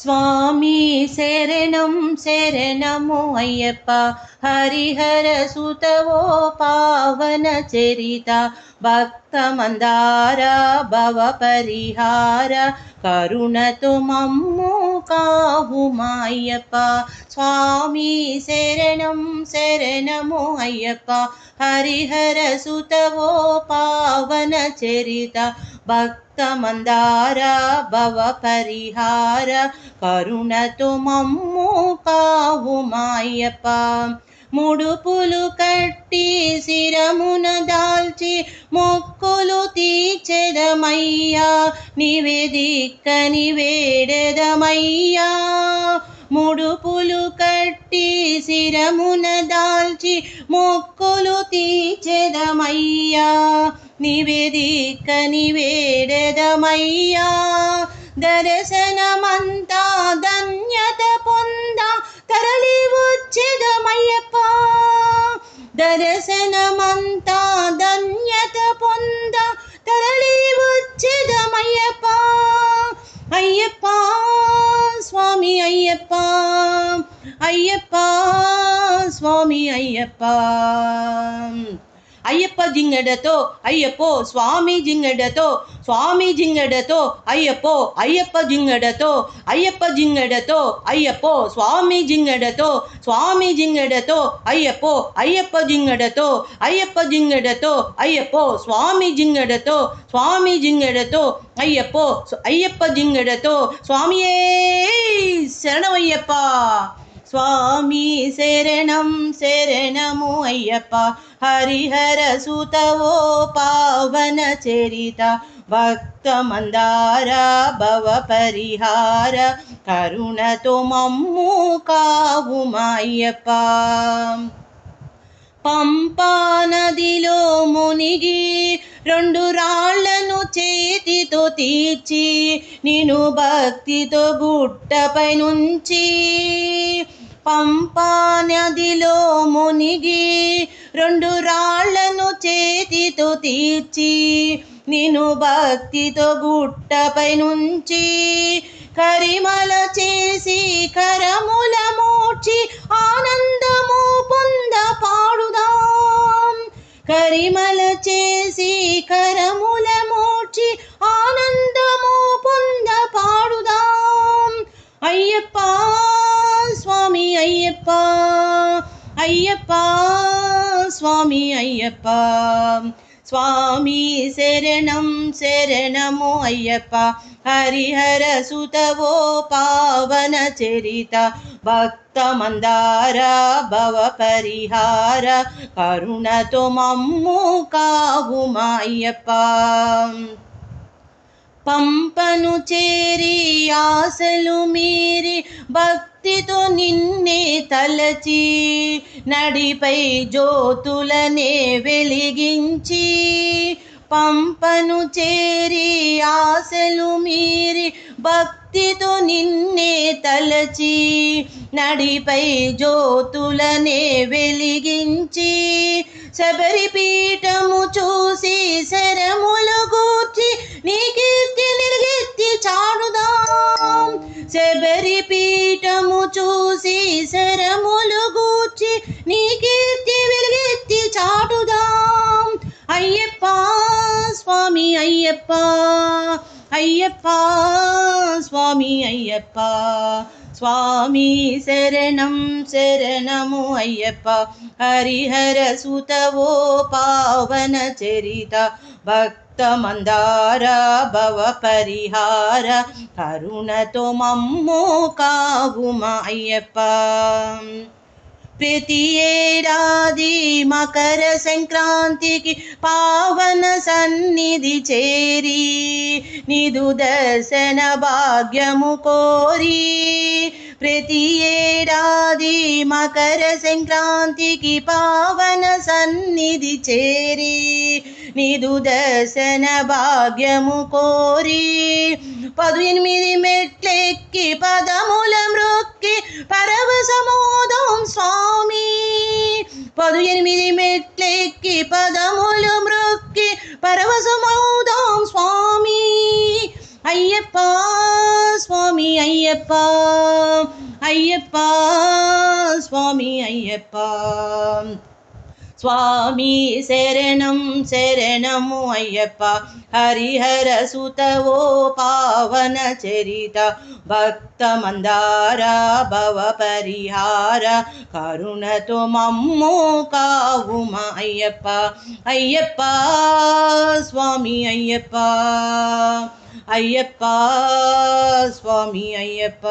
स्वामी शरणं शरणमो अय्यप्पा हरिहर सुतवो पावनचरिता भक्तमन्दार भवपरिहार करुणतु मम्मो భవ పరిహార కరుణతో మమ్ము కావుమా అయ్యప్ప స్వామి శరణం శరణము అయ్యప్ప హరిహర సుతవో పావన చరిత భక్త మందార భవ పరిహార కరుణతో మమ్ము కావుమాయప్ప ముడుపులు కట్టి శిరమున దాల్చి మొక్కులు తీర్చెదమయ్యా. నివేదిక్క నివేడదమయ్యా ముడుపులు కట్టి శిరమున దాల్చి మొక్కులు తీర్చెదమయ్యా. నివేదిక నివేడదమయ్యా దర్శనమంతా ధన్యత పొంద దర్శనమంతా ధన్యత పొంద తరలి వచ్చేదమయ్యప్ప అయ్యప్ప స్వామి అయ్యప్ప అయ్యప్ప స్వామి అయ్యప్ప అయ్యప్ప జింగడతో అయ్యప్పో స్వామి జింగడతో స్వామి జింగడతో అయ్యప్పో అయ్యప్ప జింగడతో అయ్యప్ప జింగడతో అయ్యప్పో స్వామి జింగడతో స్వామి జింగడతో అయ్యప్పో అయ్యప్ప జింగడతో అయ్యప్ప జింగడతో అయ్యప్పో స్వామి జింగడతో స్వామి జింగడతో అయ్యప్పో అయ్యప్ప జింగడతో స్వామియే శరణమయ్యప్ప స్వామి శరణం శరణము అయ్యప్ప. హరిహర సుతవో పావన చరిత. భక్త మందార భవ పరిహార. కరుణతో మమ్ము కావుమాయ్యప్ప పంపా నదిలో మునిగి రెండు రాళ్ళను చేతితో తీర్చి నేను భక్తితో గుట్టపై నుంచి పంపా నదిలో మునిగి రెండు రాళ్ళను చేతితో తీర్చి నేను భక్తితో గుట్టపై నుంచి కరిమల చేసి కరముల మూర్చి ఆనందము పొంద పాడుదాం. కరిమల చేసి కరములము స్వామి అయ్యప్ప అయ్యప్ప స్వామి అయ్యప్ప స్వామి శరణం శరణము అయ్యప్ప హరిహర సుతవో పావన చరిత భక్త మందార భవ పరిహార కరుణతో మమ్ము కావుమా అయ్యప్ప పంపను చేరి ఆశలు మీరి భక్తితో నిన్నే తలచి నడిపై జ్యోతులనే వెలిగించి పంపను చేరి ఆశలు మీరి భక్తితో నిన్నే తలచి నడిపై జ్యోతులనే వెలిగించి శబరిపీఠము చూ ஐயப்பா ஐயப்பா சுவாமி ஐயப்பா சுவாமி சரணம் சரணமோ ஐயப்பா ஹரிஹர சுதவோ பாவன சரிதா பக்த மந்தார பவ பரிஹார கருணதோ மம்மோ காவுமா ஐயப்பா. பிரதியேடா మకర సంక్రాంతికి పావన సన్నిధి చేరి నిదు దర్శన భాగ్యము కోరి ప్రతి ఏడాది మకర సంక్రాంతికి పావన సన్నిధి చేరి నిదు దర్శన భాగ్యము కోరి పదునెనిమిది మెట్లెక్కి పదముల మ్రొక్కి పరవశమోదం స్వామి. పదు ఎనిమిది మెట్లెక్కి పదములు మ్రొక్కి పరవశమౌదాం స్వామి అయ్యప్ప స్వామి స్వామి అయ్యప్ప అయ్యప్ప స్వామి అయ్యప్ప స్వామి శరణం శరణము అయ్యప్ప హరిహర సుతవో పావన చరిత భక్త మందార భవ పరిహార కరుణతో మమ్ము కావుమ అయ్యప్ప అయ్యప్ప స్వామి అయ్యప్ప అయ్యప్ప స్వామి అయ్యప్ప